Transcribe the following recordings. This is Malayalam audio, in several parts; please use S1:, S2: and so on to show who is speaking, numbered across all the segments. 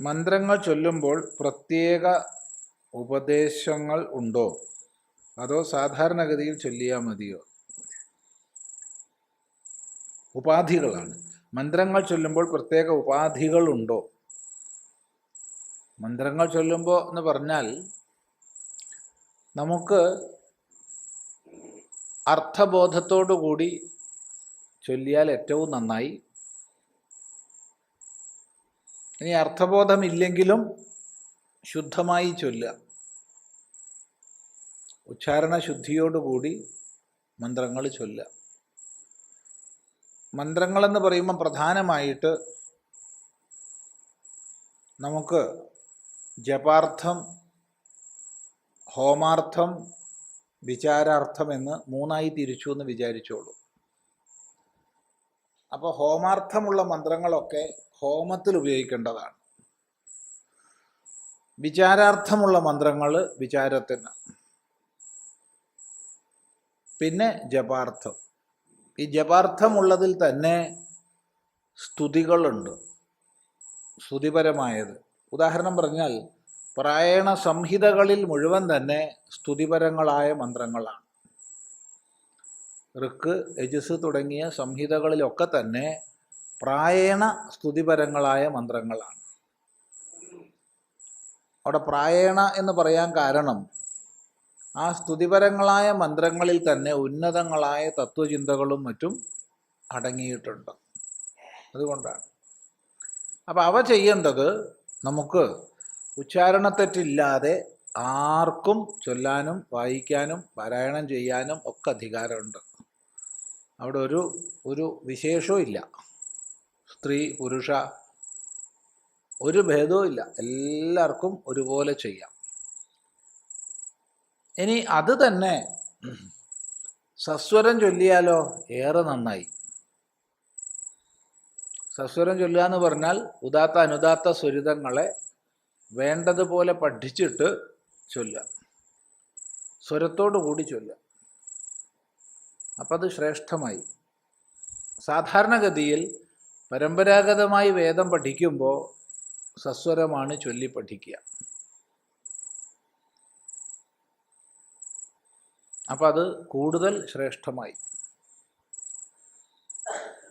S1: മന്ത്രങ്ങൾ ചൊല്ലുമ്പോൾ പ്രത്യേക ഉപദേശങ്ങൾ ഉണ്ടോ? അതോ സാധാരണഗതിയിൽ ചൊല്ലിയാൽ മതിയോ? ഉപാധികളാണ്. മന്ത്രങ്ങൾ ചൊല്ലുമ്പോൾ പ്രത്യേക ഉപാധികളുണ്ടോ മന്ത്രങ്ങൾ ചൊല്ലുമ്പോൾ എന്ന് പറഞ്ഞാൽ നമുക്ക് അർത്ഥബോധത്തോടു കൂടി ചൊല്ലിയാൽ ഏറ്റവും നന്നായി ഇനി അർത്ഥബോധമില്ലെങ്കിലും ശുദ്ധമായി ചൊല്ലുക. ഉച്ചാരണ ശുദ്ധിയോടുകൂടി മന്ത്രങ്ങൾ ചൊല്ലുക. മന്ത്രങ്ങളെന്ന് പറയുമ്പോൾ പ്രധാനമായിട്ട് നമുക്ക് ജപാർത്ഥം ഹോമാർത്ഥം വിചാരാർത്ഥം എന്ന് മൂന്നായി തിരിച്ചു എന്ന് വിചാരിച്ചോളൂ. അപ്പോൾ ഹോമാർത്ഥമുള്ള മന്ത്രങ്ങളൊക്കെ ഹോമത്തിൽ ഉപയോഗിക്കേണ്ടതാണ്. വിചാരാർത്ഥമുള്ള മന്ത്രങ്ങൾ വിചാരത്തിന്. പിന്നെ ജപാർത്ഥം. ഈ ജപാർത്ഥമുള്ളതിൽ തന്നെ സ്തുതികളുണ്ട്. സ്തുതിപരമായത്. ഉദാഹരണം പറഞ്ഞാൽ പ്രായണ സംഹിതകളിൽ മുഴുവൻ തന്നെ സ്തുതിപരങ്ങളായ മന്ത്രങ്ങളാണ്. ഋക്ക് യജസ് തുടങ്ങിയ സംഹിതകളിലൊക്കെ തന്നെ പ്രായണ സ്തുതിപരങ്ങളായ മന്ത്രങ്ങളാണ്. അവിടെ പ്രായണ എന്ന് പറയാൻ കാരണം ആ സ്തുതിപരങ്ങളായ മന്ത്രങ്ങളിൽ തന്നെ ഉന്നതങ്ങളായ തത്വചിന്തകളും മറ്റും അടങ്ങിയിട്ടുണ്ട്. അതുകൊണ്ടാണ്. അപ്പം അവ ചെയ്യേണ്ടത് നമുക്ക് ഉച്ചാരണത്തെറ്റില്ലാതെ ആർക്കും ചൊല്ലാനും വായിക്കാനും പാരായണം ചെയ്യാനും ഒക്കെ അധികാരമുണ്ട്. അവിടെ ഒരു ഒരു വിശേഷവും ഇല്ല. സ്ത്രീ പുരുഷ ഒരു ഭേദവും ഇല്ല. എല്ലാവർക്കും ഒരുപോലെ ചെയ്യാം. ഇനി അത് തന്നെ സസ്വരം ചൊല്ലിയാലോ ഏറെ നന്നായി. സസ്വരം ചൊല്ലുക എന്ന് പറഞ്ഞാൽ ഉദാത്ത അനുദാത്ത സ്വരിതങ്ങളെ വേണ്ടതുപോലെ പഠിച്ചിട്ട് ചൊല്ലുക. സ്വരത്തോടു കൂടി ചൊല്ലുക. അപ്പം അത് ശ്രേഷ്ഠമായി. സാധാരണഗതിയിൽ പരമ്പരാഗതമായി വേദം പഠിക്കുമ്പോൾ സസ്വരമാണ് ചൊല്ലി പഠിക്കുക. അപ്പം അത് കൂടുതൽ ശ്രേഷ്ഠമായി.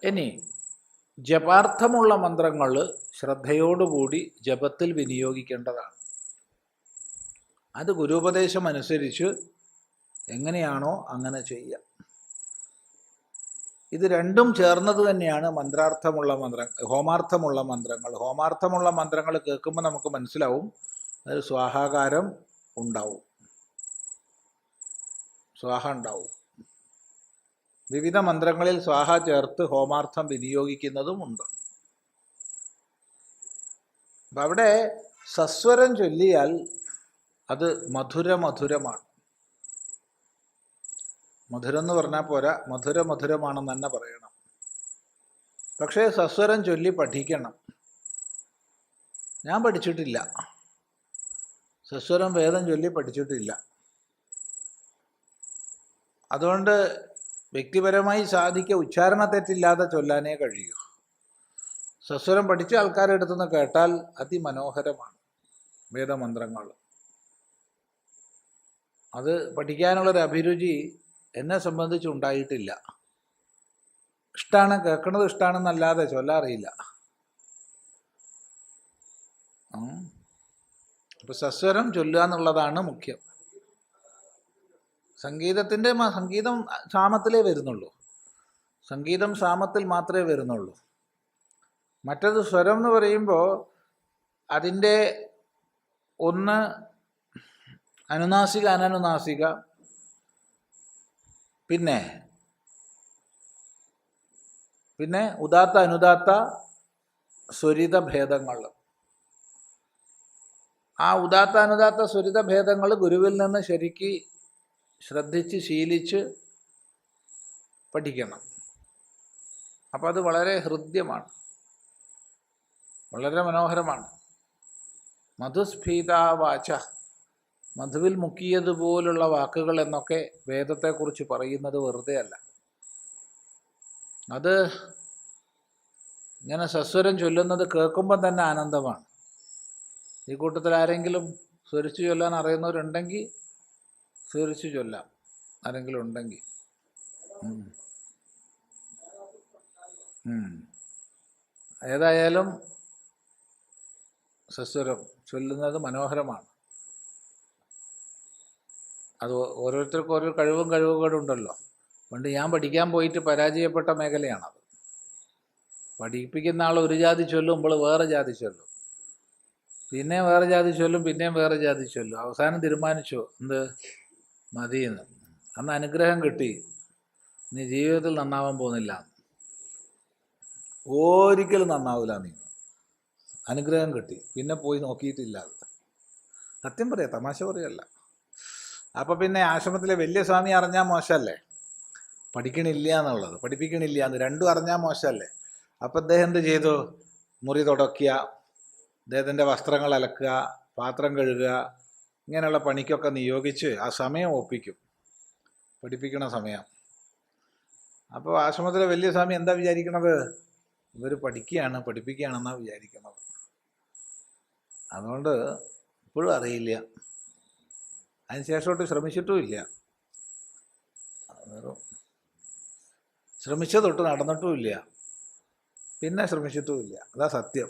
S1: ഇനി ജപാർത്ഥമുള്ള മന്ത്രങ്ങൾ ശ്രദ്ധയോടുകൂടി ജപത്തിൽ വിനിയോഗിക്കേണ്ടതാണ്. അത് ഗുരുപദേശം അനുസരിച്ച് എങ്ങനെയാണോ അങ്ങനെ ചെയ്യുക. ഇത് രണ്ടും ചേർന്നത് തന്നെയാണ് മന്ത്രാർത്ഥമുള്ള മന്ത്ര ഹോമാർത്ഥമുള്ള മന്ത്രങ്ങൾ. ഹോമാർത്ഥമുള്ള മന്ത്രങ്ങൾ കേൾക്കുമ്പോൾ നമുക്ക് മനസ്സിലാവും അതിൽ സ്വാഹാകാരം ഉണ്ടാവും. സ്വാഹ ഉണ്ടാവും. വിവിധ മന്ത്രങ്ങളിൽ സ്വാഹ ചേർത്ത് ഹോമാർത്ഥം വിനിയോഗിക്കുന്നതും ഉണ്ട്. അപ്പം അവിടെ സസ്വരം ചൊല്ലിയാൽ അത് മധുര മധുരമാണ് മധുരം എന്ന് പറഞ്ഞാൽ പോരാ മധുര മധുരമാണെന്ന് തന്നെ പറയണം. പക്ഷേ സസ്വരം ചൊല്ലി പഠിക്കണം. ഞാൻ പഠിച്ചിട്ടില്ല. സസ്വരം വേദം ചൊല്ലി പഠിച്ചിട്ടില്ല. അതുകൊണ്ട് വ്യക്തിപരമായി സാധിക്ക ഉച്ചാരണ തെറ്റില്ലാതെ ചൊല്ലാനേ കഴിയൂ. സസ്വരം പഠിച്ച ആൾക്കാരുടെ അടുത്തുനിന്ന് കേട്ടാൽ അതിമനോഹരമാണ് വേദമന്ത്രങ്ങൾ. അത് പഠിക്കാനുള്ളൊരു അഭിരുചി എന്നെ സംബന്ധിച്ച് ഉണ്ടായിട്ടില്ല ഇഷ്ടമാണ് കേൾക്കണത് ഇഷ്ടമാണെന്നല്ലാതെ ചൊല്ലാറിയില്ല അപ്പം സസ്വരം ചൊല്ലുക എന്നുള്ളതാണ് മുഖ്യം. സംഗീതത്തിന്റെ സംഗീതം സാമത്തിലേ വരുന്നുള്ളൂ. സംഗീതം സാമത്തിൽ മാത്രമേ വരുന്നുള്ളൂ. മറ്റത് സ്വരം എന്ന് പറയുമ്പോൾ അതിന്റെ ഒന്ന് അനുനാസിക അനനുനാസിക പിന്നെ? പിന്നെ ഉദാത്ത അനുദാത്ത സ്വരിത ഭേദങ്ങൾ. ആ ഉദാത്ത അനുദാത്ത സ്വരിത ഭേദങ്ങൾ ഗുരുവിൽ നിന്ന് ശരിക്ക് ശ്രദ്ധിച്ച് ശീലിച്ച് പഠിക്കണം. അപ്പം അത് വളരെ ഹൃദ്യമാണ്. വളരെ മനോഹരമാണ്. മധുസ്ഫീതാവാച. മധുവിൽ മുക്കിയതുപോലുള്ള വാക്കുകൾ എന്നൊക്കെ വേദത്തെക്കുറിച്ച് പറയുന്നത് വെറുതെ അല്ല അത് ഇങ്ങനെ സസ്വരം ചൊല്ലുന്നത് കേൾക്കുമ്പം തന്നെ ആനന്ദമാണ്. ഈ കൂട്ടത്തിൽ ആരെങ്കിലും സ്വരിച്ചു ചൊല്ലാൻ അറിയുന്നവരുണ്ടെങ്കിൽ സ്വരിച്ചു ചൊല്ലാം. ആരെങ്കിലും ഉണ്ടെങ്കിൽ. ഏതായാലും സസ്വരം ചൊല്ലുന്നത് മനോഹരമാണ്. അത് ഓരോരുത്തർക്കും ഓരോ കഴിവും കഴിവുകളും ഉണ്ടല്ലോ പണ്ട് ഞാൻ പഠിക്കാൻ പോയിട്ട് പരാജയപ്പെട്ട മേഖലയാണത്. പഠിപ്പിക്കുന്ന ആൾ ഒരു ജാതി ചൊല്ലും ഇപ്പോൾ വേറെ ജാതി ചൊല്ലും. പിന്നെ വേറെ ജാതി ചൊല്ലും പിന്നെയും വേറെ ജാതി ചൊല്ലും. അവസാനം തീരുമാനിച്ചു എന്ത്? മതിയെന്ന്. അന്ന് അനുഗ്രഹം കിട്ടി. നീ ജീവിതത്തിൽ നന്നാവാൻ പോകുന്നില്ല. ഒരിക്കലും നന്നാവില്ല നീ. അനുഗ്രഹം കിട്ടി. പിന്നെ പോയി നോക്കിയിട്ടില്ല. സത്യം പറയാം തമാശ പറയല്ല. അപ്പൊ പിന്നെ ആശ്രമത്തിലെ വലിയ സ്വാമി അറിഞ്ഞാൽ മോശമല്ലേ പഠിക്കണില്ല എന്നുള്ളത് പഠിപ്പിക്കണില്ല എന്ന് രണ്ടും അറിഞ്ഞാൽ മോശമല്ലേ അപ്പൊ അദ്ദേഹം എന്ത് ചെയ്തു? മുറി തുടക്കുക അദ്ദേഹത്തിന്റെ വസ്ത്രങ്ങൾ അലക്കുക പാത്രം കഴുകുക ഇങ്ങനെയുള്ള പണിക്കൊക്കെ നിയോഗിച്ച് ആ സമയം ഒപ്പിക്കും. പഠിപ്പിക്കണ സമയം. അപ്പോൾ ആശ്രമത്തിലെ വലിയ സ്വാമി എന്താ വിചാരിക്കണത്? ഇവർ പഠിക്കുകയാണ് പഠിപ്പിക്കുകയാണെന്നാണ് വിചാരിക്കുന്നത്. അതുകൊണ്ട് ഇപ്പോഴും അറിയില്ല. അതിന് ശേഷമൊട്ട് ശ്രമിച്ചതൊട്ട് നടന്നിട്ടുമില്ല പിന്നെ ശ്രമിച്ചിട്ടുമില്ല അതാ സത്യം.